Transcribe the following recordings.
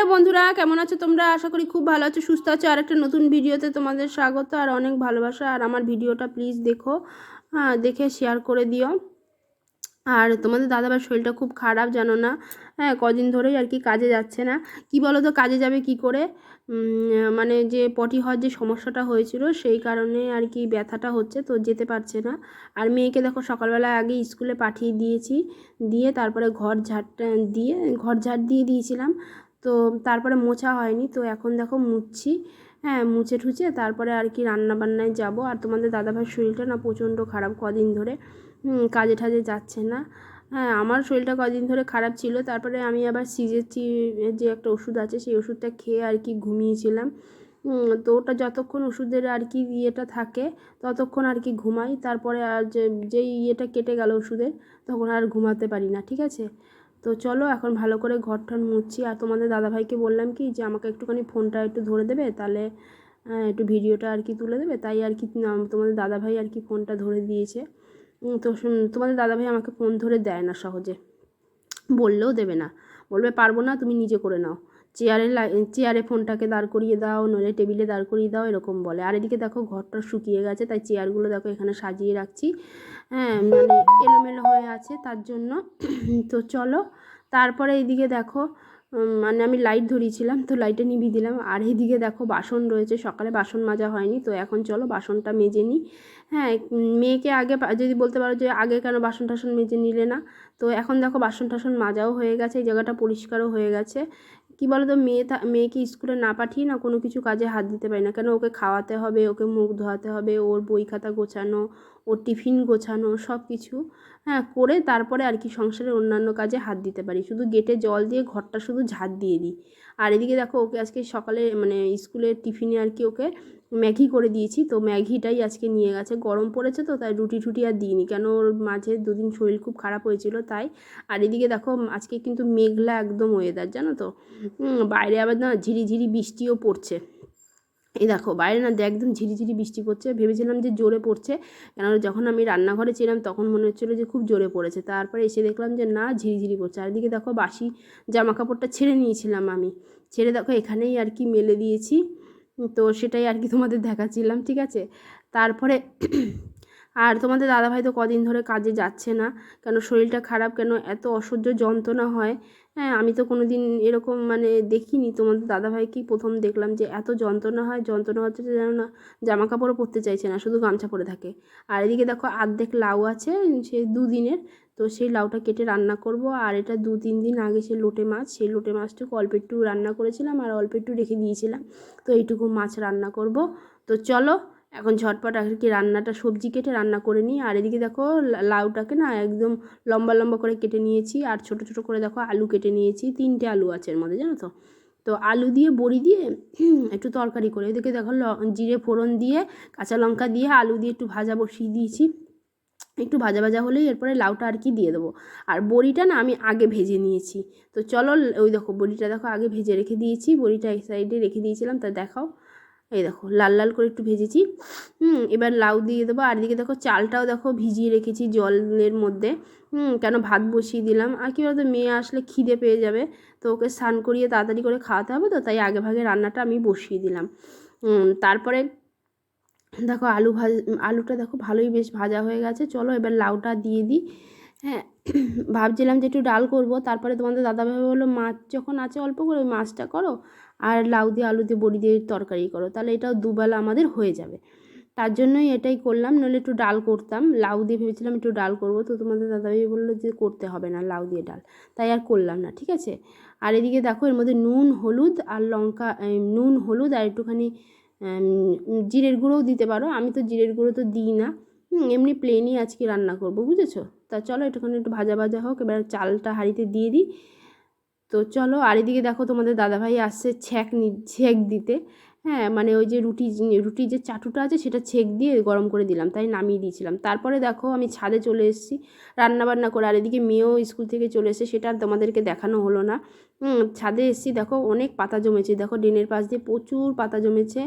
Hello বন্ধুরা, কেমন আছো তোমরা? আশা করি খুব ভালো আছো, সুস্থ আছো। আর একটা নতুন ভিডিওতে তোমাদের স্বাগত আর অনেক ভালোবাসা। আর আমার ভিডিওটা প্লিজ দেখো হ্যাঁ দেখে শেয়ার করে দিও। আর তোমাদের দাদাভাই শরীরটা খুব খারাপ, জানো না? হ্যাঁ কদিন ধরেই আর কি কাজে যাচ্ছে না। কি বলো তো কাজে যাবে কি করে? মানে যে পটি হওয়ার যে সমস্যাটা হয়েছিল, সেই কারণে আর কি ব্যথাটা হচ্ছে, তো যেতে পারছে না। আর মেয়েকে দেখো, সকালবেলা আগে স্কুলে পাঠিয়ে দিয়েছি। দিয়ে তারপরে ঘর ঝাড়টা দিয়ে ঘর ঝাড় দিয়ে দিয়েছিলাম। তো তারপরে মোছা হয়নি, তো এখন দেখো মুছছি। হ্যাঁ মুছে ঠুছে, তারপরে আর কি রান্না বান্নায় যাব। আর তোমাদের দাদাভাইয়ের শরীরটা না প্রচণ্ড খারাপ কদিন ধরে। কাজে ঠাজে যাচ্ছে না। হ্যাঁ আমার শরীরটা কদিন ধরে খারাপ ছিল, তারপরে আমি আবার সিজেছি যে একটা ওষুধ আছে, সেই ওষুধটা খেয়ে আর কি ঘুমিয়েছিলাম। তো ওটা যতক্ষণ ওষুধের আর কি ইয়েটা থাকে, ততক্ষণ আর কি ঘুমাই। তারপরে আর যে, যেই ইয়েটা কেটে গেল ওষুধের, তখন আর ঘুমাতে পারি না, ঠিক আছে? তো চলো এখন ভালো করে ঘর টর মুছছি। আর তোমাদের দাদাভাইকে বললাম কি যে, আমাকে একটুখানি ফোনটা একটু ধরে দেবে, তাহলে একটু ভিডিওটা আর কি তুলে দেবে। তাই আর কি তোমাদের দাদাভাই আর কি ফোনটা ধরে দিয়েছে। তো তোমাদের দাদাভাই আমাকে ফোন ধরে দেয় না সহজে। বললেও দেবে না। বলবে, পারব না, তুমি নিজে করে নাও। চেয়ারে চেয়ারে ফোনটাকে দাঁড় করিয়ে দাও, নইলে টেবিলে দাঁড় করিয়ে দাও, এরকম বলে। আর এদিকে দেখো, ঘরটা শুকিয়ে গেছে, তাই চেয়ারগুলো দেখো এখানে সাজিয়ে রাখছি। হ্যাঁ মানে এলোমেলো হয়ে আছে তার জন্য। তো চলো, তারপরে এইদিকে দেখো মানে আমি লাইট ধরিয়েছিলাম, তো লাইটে নিভিয়ে দিলাম। আর এইদিকে দেখো বাসন রয়েছে, সকালে বাসন মাজা হয়নি, তো এখন চলো বাসনটা মেজে নিই। হ্যাঁ মেয়েকে আগে যদি বলতে পারো যে আগে কেন বাসন টাসন মেজে নিলে না, তো এখন দেখো বাসন টাসন মাজাও হয়ে গেছে, এই জায়গাটা পরিষ্কারও হয়ে গেছে। কি বলো তো মেয়ে মেয়েকে স্কুলে না পাঠিয়ে না কোনো কিছু কাজে হাত দিতে পারি না। কেন ওকে খাওয়াতে হবে, ওকে মুখ ধোয়াতে হবে, ওর বই খাতা গোছানো ওর টিফিন গোছানো সব কিছু হ্যাঁ করে তারপরে আর কি সংসারের অন্যান্য কাজে হাত দিতে পারি। শুধু গেটে জল দিয়ে ঘরটা শুধু ঝাড় দিয়ে দিই। আর এদিকে দেখো, ওকে আজকে সকালে মানে স্কুলের টিফিনে আর কি ওকে ম্যাগি করে দিয়েছি। তো ম্যাগিটাই আজকে নিয়ে গেছে। গরম পড়েছে তো, তাই রুটি টুটি আর দিইনি। কেন ওর মাঝে দুদিন শরীর খুব খারাপ হয়েছিল তাই। আর এদিকে দেখো, আজকে কিন্তু মেঘলা একদম ওয়েদার জানো তো? বাইরে আবার না ঝিরিঝিরি বৃষ্টিও পড়ছে। এই দেখো, বাইরে না একদম ঝিরিঝিরি বৃষ্টি পড়ছে। ভেবেছিলাম যে জোরে পড়ছে, কেন যখন আমি রান্নাঘরে ছিলাম তখন মনে হচ্ছিল যে খুব জোরে পড়েছে। তারপরে এসে দেখলাম যে না, ঝিরিঝিরি পড়ছে। আর এদিকে দেখো বাসি জামা কাপড়টা ছেড়ে নিয়েছিলাম আমি। ছেড়ে দেখো, এখানেই আর কি মেলে দিয়েছি। তো সেটাই আর কি তোমাদের দেখাচ্ছিলাম, ঠিক আছে? তারপরে আর তোমাদের দাদাভাই তো কদিন ধরে কাজে যাচ্ছে না। কেন শরীরটা খারাপ? কেন এত অসহ্য যন্ত্রণা হয়? হ্যাঁ আমি তো কোনো দিন এরকম মানে দেখিনি। তোমাদের দাদাভাইকেই প্রথম দেখলাম যে এত যন্ত্রণা হয়, যন্ত্রণা হচ্ছে যে যেন না জামা কাপড়ও পরতে চাইছে না, শুধু গামছা পরে থাকে। আর এদিকে দেখো আর্ধেক লাউ আছে, সে দুদিনের, তো সেই লাউটা কেটে রান্না করব। আর এটা দু তিন দিন আগে সে লোটে মাছ, সেই লোটে মাছটুকু অল্প একটু রান্না করেছিলাম আর অল্প একটু রেখে দিয়েছিলাম। তো এইটুকু মাছ রান্না করব। তো চলো এখন ঝটপট আর কি রান্নাটা, সবজি কেটে রান্না করে নিই। আর এদিকে দেখো লাউটাকে না একদম লম্বা লম্বা করে কেটে নিয়েছি। আর ছোট ছোট করে দেখো আলু কেটে নিয়েছি। তিনটে আলু আছে এর মধ্যে, জানো তো? তো আলু দিয়ে, বড়ি দিয়ে একটু তরকারি করে। এদিকে দেখো জিরে ফোড়ন দিয়ে, কাঁচা লঙ্কা দিয়ে আলু দিয়ে একটু ভাজা বসিয়ে দিয়েছি। একটু ভাজা ভাজা হলেই এরপরে লাউটা আর কি দিয়ে দেবো। আর বড়িটা না আমি আগে ভেজে নিয়েছি। তো চলো ওই দেখো বড়িটা দেখো আগে ভেজে রেখে দিয়েছি। বড়িটা এক সাইডে রেখে দিয়েছিলাম, তা দেখাও। এই দেখো, লাল লাল করে একটু ভেজেছি। হুম, এবার লাউ দিয়ে দেবো। আর এদিকে দেখো, চালটাও দেখো ভিজিয়ে রেখেছি জলের মধ্যে। হুম, কেন ভাত বসিয়ে দিলাম। আর কি বলতো, মেয়ে আসলে খিদে পেয়ে যাবে। তো ওকে স্নান করিয়ে তাড়াতাড়ি করে খাওয়াতে হবে তো, তাই আগে ভাগে রান্নাটা আমি বসিয়ে দিলাম। তারপরে দেখো, আলু ভাজ, আলুটা দেখো ভালোই বেশ ভাজা হয়ে গেছে। চলো এবার লাউটা দিয়ে দিই। হ্যাঁ ভাবছিলাম যে একটু ডাল করব। তারপরে তোমাদের দাদাভাই বলল, মাছ যখন আছে অল্প করে ওই মাছটা করো আর লাউ দিয়ে, আলু দিয়ে, বড়ি দিয়ে তরকারি করো। তাহলে এটাও দুবেলা আমাদের হয়ে যাবে। তার জন্যই এটাই করলাম, নইলে একটু ডাল করতাম। লাউ দিয়ে ভেবেছিলাম একটু ডাল করব, তো তোমাদের দাদাভাই বলল যে করতে হবে না লাউ দিয়ে ডাল। তাই আর করলাম না, ঠিক আছে? আর এদিকে দেখো, এর মধ্যে নুন, হলুদ আর লঙ্কা নুন, হলুদ আর একটুখানি জিরের গুঁড়োও দিতে পারো। আমি তো জিরের গুঁড়ো তো দিই না। এমনি প্লেনই আজকে রান্না করব, বুঝেছ? তা চলো একটুখানি একটু ভাজা ভাজা হোক, এবার চালটা হাঁড়িতে দিয়ে দিই। তো চলো, আর এদিকে দেখো তোমাদের দাদাভাই আসছে ছ্যাঁক নি ছেঁক দিতে। হ্যাঁ মানে ওই যে রুটি, রুটির যে চাটুটা আছে সেটা ছেঁক দিয়ে গরম করে দিলাম, তাই নামিয়ে দিয়েছিলাম। তারপরে দেখো আমি ছাদে চলে এসেছি রান্না বান্না করে, আর এদিকে মেয়েও স্কুল থেকে চলে এসে সেটা আর তোমাদেরকে দেখানো হলো না। ছাদে এসেছি, দেখো অনেক পাতা জমেছে, দেখো ড্রেনের পাশ দিয়ে প্রচুর পাতা জমেছে।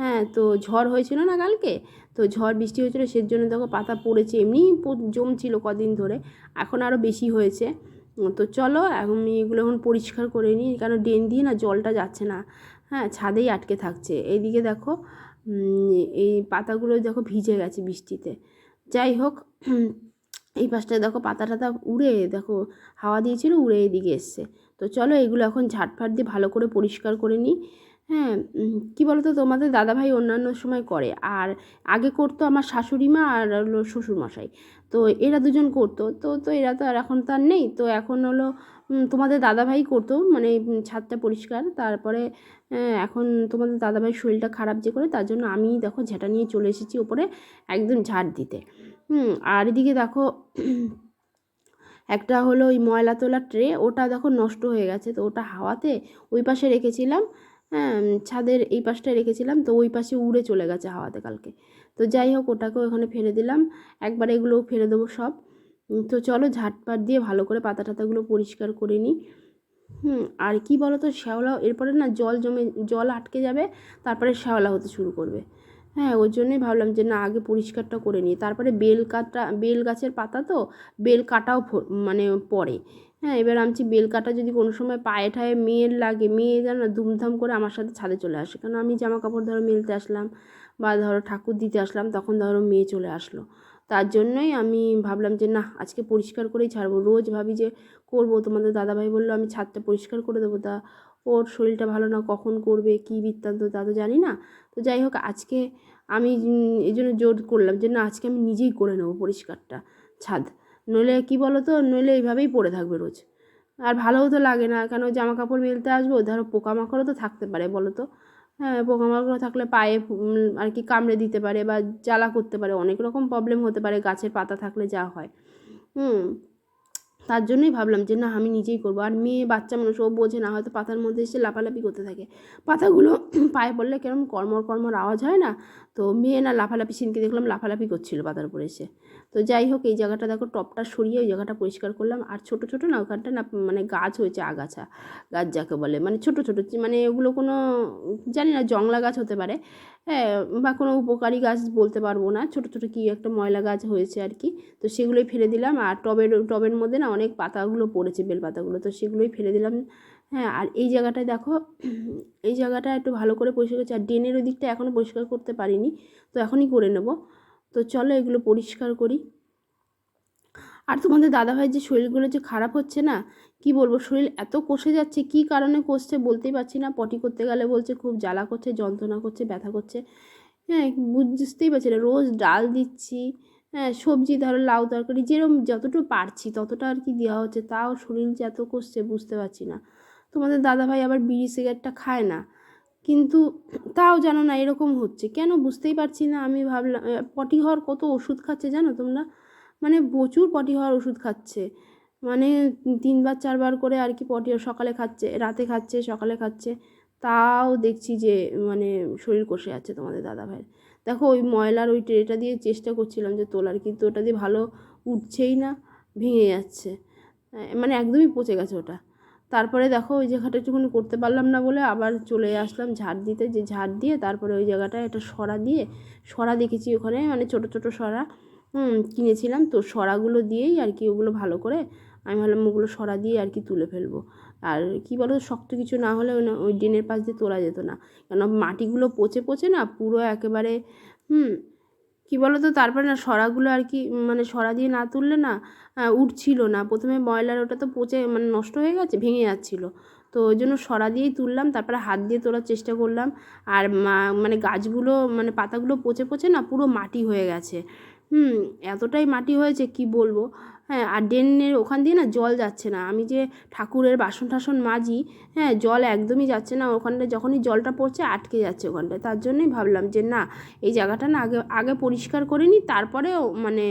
হ্যাঁ তো ঝড় হয়েছিল না কালকে? তো ঝড় বৃষ্টি হয়েছিল সের জন্য দেখো পাতা পড়েছে এমনি জমছিল কদিন ধরে, এখন আরও বেশি হয়েছে। তো চলো আমি এগুলো এখন পরিষ্কার করে নিই কারণ ড্রেন দিয়ে না জলটা যাচ্ছে না। হ্যাঁ ছাদেই আটকে থাকছে। এইদিকে দেখো এই পাতাগুলো দেখো ভিজে গেছে বৃষ্টিতে। যাই হোক, এই পাশটায় দেখো পাতা টাতা উড়ে, দেখো হাওয়া দিয়েছিল, উড়ে এদিকে এসছে। তো চলো, এগুলো এখন ঝাটফাট দিয়ে ভালো করে পরিষ্কার করে নিই। হ্যাঁ কী বলো তো তোমাদের দাদাভাই অন্যান্য সময় করে। আর আগে করতো আমার শাশুড়ি মা আর হলো শ্বশুরমশাই। তো এরা দুজন করতো। তো তো এরা তো আর এখন তো আর নেই। তো এখন হলো তোমাদের দাদাভাই করতো। মানে ছাদটা পরিষ্কার। তারপরে এখন তোমাদের দাদাভাই শরীরটা খারাপ যে করে, তার জন্য আমি দেখো ঝাঁটা নিয়ে চলে এসেছি ওপরে একদম ঝাড় দিতে। আর এদিকে দেখো, একটা হলো ওই ময়লা তোলা ট্রে। ওটা দেখো নষ্ট হয়ে গেছে। তো ওটা হাওয়াতে ওই পাশে রেখেছিলাম। হ্যাঁ ছাদের এই পাশটায় রেখেছিলাম, তো ওই পাশে উড়ে চলে গেছে হাওয়াতে কালকে। তো যাই হোক, ওটাকেও এখানে ফেলে দিলাম। একবার এগুলোও ফেলে দেবো সব। তো চলো ঝাটপাট দিয়ে ভালো করে পাতা টাতাগুলো পরিষ্কার করে নিই। হুম, আর কি বলো তো শ্যাওলা এরপরে না জল জমে, জল আটকে যাবে, তারপরে শ্যাওলা হতে শুরু করবে। হ্যাঁ ওই জন্যই ভাবলাম যে না, আগে পরিষ্কারটা করে নিই। তারপরে বেল কাটা, বেল গাছের পাতা তো, বেল কাটাও মানে পড়ে। হ্যাঁ এবার আনছি বেল কাটা যদি কোনো সময় পায়ে ঠায়ে মেয়ের লাগে, মেয়ে যেন না দুমধাম করে আমার সাথে ছাদে চলে আসে। কারণ আমি জামা কাপড় ধরো মেলতে আসলাম বা ধরো ঠাকুর দিতে আসলাম, তখন ধরো মেয়ে চলে আসলো। তার জন্যই আমি ভাবলাম যে না আজকে পরিষ্কার করেই ছাড়বো। রোজ ভাবি যে, করব। তোমাদের দাদাভাই বলল, আমি ছাদটা পরিষ্কার করে দেবো। তা ওর শরীরটা ভালো না, কখন করবে? কী বৃত্তান্ত? তা তো জানি না। তো যাই হোক, আজকে আমি এই জন্য জোর করলাম যে, না, আজকে আমি নিজেই করে নেব পরিষ্কারটা ছাদ। নইলে কী বলো তো নইলে এইভাবেই পড়ে থাকবে রোজ। আর ভালোও তো লাগে না, কেন জামা কাপড় মেলতে আসব? ধরো পোকামাকড়ও তো থাকতে পারে বলো তো হ্যাঁ পোকামাকড় থাকলে পায়ে আর কি কামড়ে দিতে পারে বা জ্বালা করতে পারে, অনেক রকম প্রবলেম হতে পারে, গাছের পাতা থাকলে যা হয়। হুম তার জন্যই ভাবলাম যে, না, আমি নিজেই করব। আর মেয়ে, বাচ্চা মানুষ, ও বোঝে না, হয়তো পাতার মধ্যে এসে লাফালাফি করতে থাকে। পাতাগুলো পায়ে পড়লে কেরম কর্মর কর্মর আওয়াজ হয় না? তো মেয়ে না লাফালাফি, সিনকে দেখলাম লাফালাফি করছিল পাতার উপরে এসে। তো যাই হোক, এই জায়গাটা দেখো, টপটা সরিয়ে ওই জায়গাটা পরিষ্কার করলাম। আর ছোট ছোট না, ওখানটা না মানে গাছ হয়েছে, আগাছা। গাছ যাকে বলে মানে ছোট ছোট মানে ওগুলো কোনো, জানি না, জংলা গাছ হতে পারে। হ্যাঁ বা কোনো উপকারী গাছ বলতে পারব না। ছোট ছোট কি একটা ময়লা গাছ হয়েছে আর কি। তো সেগুলোই ফেলে দিলাম। আর টবের টবের মধ্যে না অনেক পাতাগুলো পড়েছে, বেল পাতাগুলো, তো সেগুলোই ফেলে দিলাম। হ্যাঁ আর এই জায়গাটায় দেখো, এই জায়গাটা একটু ভালো করে পরিষ্কার করছি, আর ড্রেনের ওই দিকটা এখনও পরিষ্কার করতে পারিনি, তো এখনই করে নেব। তো চলো এগুলো পরিষ্কার করি। আর তোমাদের দাদাভাইয়ের যে শরীরগুলো যে খারাপ হচ্ছে না, কি বলব, শরীর এত কষে যাচ্ছে, কি কারণে কষছে বলতেই পারছি না। পটি করতে গেলে বলছে খুব জ্বালা করছে, যন্ত্রণা করছে, ব্যথা করছে। হ্যাঁ বুঝতেই পারছি না, রোজ ডাল দিচ্ছি হ্যাঁ সবজি ধরো, লাউ তরকারি যেরকম যতটুকু পারছি, ততটা আর কি দেওয়া হচ্ছে। তাও শরীর যে এত কষছে বুঝতে পারছি না। তোমাদের দাদাভাই আবার বিড়ি সিগারেটটা খায় না। কিন্তু তাও জানো না এরকম হচ্ছে। কেন বুঝতেই পারছি না। আমি ভাবলাম পটি হওয়ার কত ওষুধ খাচ্ছে জানো তোমরা? মানে প্রচুর পটি হওয়ার ওষুধ খাচ্ছে। মানে তিনবার, চারবার করে আর কি পটি সকালে খাচ্ছে, রাতে খাচ্ছে, সকালে খাচ্ছে। তাও দেখছি যে মানে শরীর কষে যাচ্ছে তোমাদের দাদাভাইয়ের। দেখো ওই ময়লার ওই ট্রেটা দিয়ে চেষ্টা করছিলাম যে তোলার, কিন্তু ওটা দিয়ে ভালো উঠছেই না, ভেঙে যাচ্ছে। মানে একদমই পচে গেছে ওটা। তারপরে দেখো ওই জায়গাটা একটুখানি করতে পারলাম না বলে আবার চলে আসলাম ঝাড় দিতে, যে ঝাড় দিয়ে তারপরে ওই জায়গাটায় একটা সরা দিয়ে, সরা দেখেছি ওখানে মানে ছোট ছোট সরা কিনেছিলাম। তো সরাগুলো দিয়েই আর কি ওগুলো ভালো করে আমি ভাবলাম ওগুলো সরা দিয়ে আর কি তুলে ফেলব। আর কি বলো শক্ত কিছু না হলে ওই ড্রেনের পাশ দিয়ে তোলা যেত না। কেন মাটিগুলো পচে পচে না, পুরো একেবারে, হুম, কি বলো তো তারপরে না সরাগুলো আর কি মানে সরা দিয়ে না তুললে না উঠছিল না। প্রথমে ময়লার ওটা তো পচে মানে নষ্ট হয়ে গেছে, ভেঙে যাচ্ছিল। তো ওই জন্য সরা দিয়েই তুললাম, তারপরে হাত দিয়ে তোলার চেষ্টা করলাম। আর মানে গাছগুলো মানে পাতাগুলো পচে পচে না পুরো মাটি হয়ে গেছে। হুম, এতটাই মাটি হয়েছে কি বলব? হ্যাঁ আর ড্রেনের ওখান দিয়ে না জল যাচ্ছে না। আমি যে ঠাকুরের বাসন টাসন মাজি হ্যাঁ জল একদমই যাচ্ছে না। ওখানটায় যখনই জলটা পড়ছে, আটকে যাচ্ছে ওখানটায়। তার জন্যই ভাবলাম যে না, এই জায়গাটা না আগে আগে পরিষ্কার করে নিই, তারপরেও মানে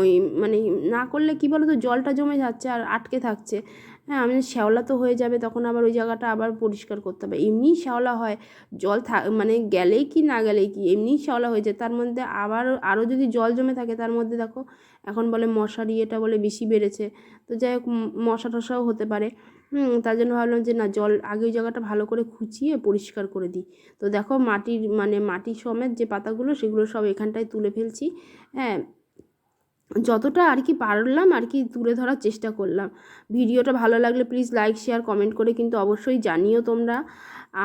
ওই মানে না করলে কি বলো তো জলটা জমে যাচ্ছে আর আটকে থাকছে। হ্যাঁ আমি শ্যাওলা তো হয়ে যাবে, তখন আবার ওই জায়গাটা আবার পরিষ্কার করতে হবে। এমনিই শ্যাওলা হয়, জল থা মানে গেলেই কি না গেলেই কি এমনিই শ্যাওলা হয়ে যায়। তার মধ্যে আবার আরও যদি জল জমে থাকে, তার মধ্যে দেখো, এখন বলে মশারি, এটা বলে বেশি বেড়েছে। তো যাই হোক মশা টশাও হতে পারে। হুম, তার জন্য ভাবলাম যে না, জল আগে ওই জায়গাটা ভালো করে খুঁচিয়ে পরিষ্কার করে দিই। তো দেখো, মাটির মানে মাটি সমেত যে পাতাগুলো, সেগুলো সব এখানটায় তুলে ফেলছি। হ্যাঁ যতটা আর কি পারলাম আর কি তুলে ধরার চেষ্টা করলাম। ভিডিওটা ভালো লাগলে প্লিজ লাইক শেয়ার কমেন্ট করে কিন্তু অবশ্যই জানিও তোমরা।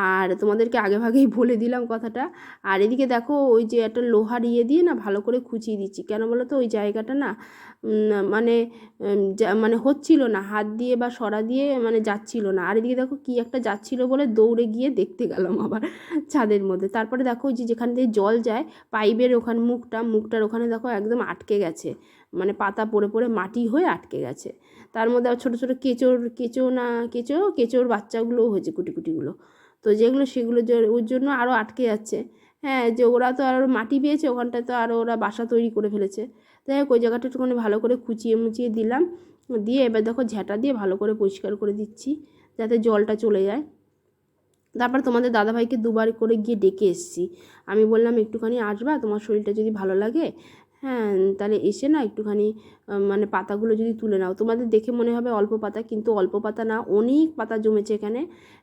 আর তোমাদেরকে আগে ভাগেই বলে দিলাম কথাটা। আর এদিকে দেখো ওই যে একটা লোহার ইয়ে দিয়ে না ভালো করে খুঁচিয়ে দিচ্ছি। কেন বলো তো ওই জায়গাটা না মানে মানে হচ্ছিল না। হাত দিয়ে বা সরা দিয়ে মানে যাচ্ছিল না। আর এদিকে দেখো কি একটা যাচ্ছিল বলে দৌড়ে গিয়ে দেখতে গেলাম আবার ছাদের মধ্যে। তারপরে দেখো ওই যে যেখান দিয়ে জল যায় পাইপের ওখানে, মুখটা, মুখটার ওখানে দেখো একদম আটকে গেছে। মানে পাতা পড়ে পড়ে মাটি হয়ে আটকে গেছে। তার মধ্যে আবার ছোটো ছোটো কেঁচোর, কেঁচো না, কেঁচো, কেঁচোর বাচ্চাগুলোও হয়েছে কুটি কুটিগুলো তো যেগুলো সেগুলো ওর জন্য আরও আটকে যাচ্ছে। হ্যাঁ যে ওরা তো আরও মাটি পেয়েছে, ওখানটায় তো আরও ওরা বাসা তৈরি করে ফেলেছে। যাই হোক, ওই জায়গাটা একটুখানি ভালো করে খুচিয়ে মুচিয়ে দিলাম। দিয়ে এবার দেখো ঝ্যাঁটা দিয়ে ভালো করে পরিষ্কার করে দিচ্ছি, যাতে জলটা চলে যায়। তারপর তোমাদের দাদাভাইকে দুবার করে গিয়ে ডেকে এসেছি। আমি বললাম, একটুখানি আসবা, তোমার শরীরটা যদি ভালো লাগে হ্যাঁ তাহলে এসে না একটুখানি মানে পাতাগুলো যদি তুলে নাও। তোমাদের দেখে মনে হবে অল্প পাতা, কিন্তু অল্প পাতা না, অনেক পাতা জমেছে এখানে।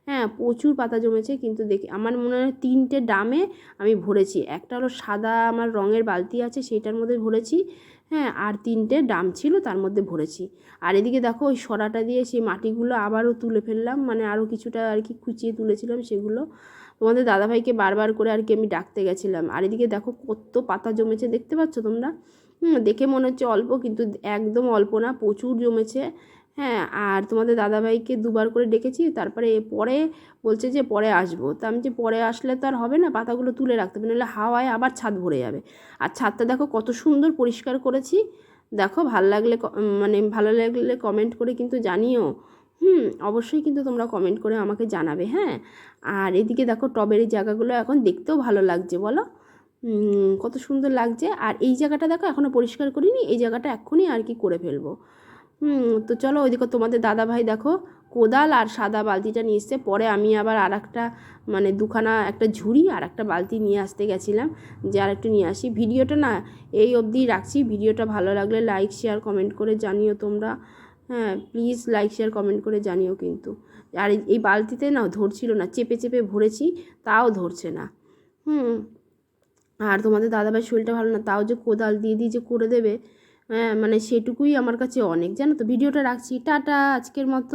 হ্যাঁ প্রচুর পাতা জমেছে, কিন্তু দেখে, আমার মনে হয় তিনটে ডামে আমি ভরেছি। একটা হলো সাদা আমার রঙের বালতি আছে, সেইটার মধ্যে ভরেছি। হ্যাঁ আর তিনটে ডাম ছিল, তার মধ্যে ভরেছি। আর এদিকে দেখো, ওই সরাটা দিয়ে সেই মাটিগুলো আবারও তুলে ফেললাম মানে আরও কিছুটা আর কি খুঁচিয়ে তুলেছিলাম সেগুলো। তোমাদের দাদাভাইকে বারবার করে আর কি আমি ডাকতে গেছিলাম। আর এদিকে দেখো কত পাতা জমেছে, দেখতে পাচ্ছ তোমরা? হুম, দেখে মনে হচ্ছে অল্প, কিন্তু একদম অল্প না, প্রচুর জমেছে। হ্যাঁ আর তোমাদের দাদাভাইকে দুবার করে ডেকেছি, তারপরে পরে বলছে যে পরে আসব। তা আমি যে পরে আসলে তো আর হবে না, পাতাগুলো তুলে রাখতে হবে, নাহলে হাওয়ায় আবার ছাদ ভরে যাবে। আর ছাদটা দেখো কত সুন্দর পরিষ্কার করেছি। দেখো ভালো লাগলে মানে ভালো লাগলে কমেন্ট করে কিন্তু জানিও। হুম, অবশ্যই কিন্তু তোমরা কমেন্ট করে আমাকে জানাবে হ্যাঁ? আর এদিকে দেখো টবের এই জায়গাগুলো এখন দেখতেও ভালো লাগছে, বলো? কত সুন্দর লাগছে। আর এই জায়গাটা দেখো এখনও পরিষ্কার করিনি, এই জায়গাটা এক্ষুনি আর কি করে ফেলব। হুম, তো চলো ওইদিকে তোমাদের দাদা ভাই দেখো, কোদাল আর সাদা বালতিটা নিয়ে এসছে। পরে আমি আবার আর একটা মানে দুখানা একটা ঝুড়ি আর একটা বালতি নিয়ে আসতে গেছিলাম, যে আর একটু নিয়ে আসি। ভিডিওটা না, এই অবধি রাখছি। ভিডিওটা ভালো লাগলে লাইক শেয়ার কমেন্ট করে জানিও তোমরা। হ্যাঁ প্লিজ লাইক শেয়ার কমেন্ট করে জানিও কিন্তু। আর এই বালতিতে না ধরছিল না, চেপে চেপে ভরেছি, তাও ধরছে না। হুম, আর তোমাদের দাদাভাই শরীরটা ভালো না, তাও যে কোদাল দিয়ে দিয়ে যে করে দেবে হ্যাঁ মানে সেটুকুই আমার কাছে অনেক। জানো তো, ভিডিওটা রাখছি, টাটা, আজকের মতো।